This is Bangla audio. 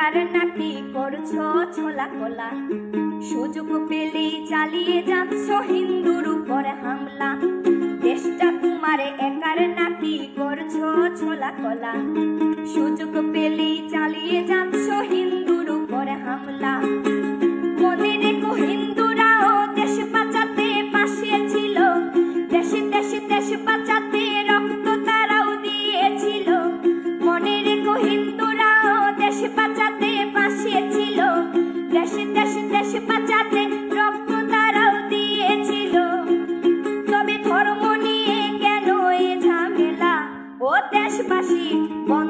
একার নাকি করছ ছোলা কোলা সুযোগ পেলেই চালিয়ে যাচ্ছ হিন্দুর উপর হামলা। দেশটা তোমার একার নাকি করছ ছোলা কোলা সুযোগ পেলেই চালিয়ে যাচ্ছ দেশবাসী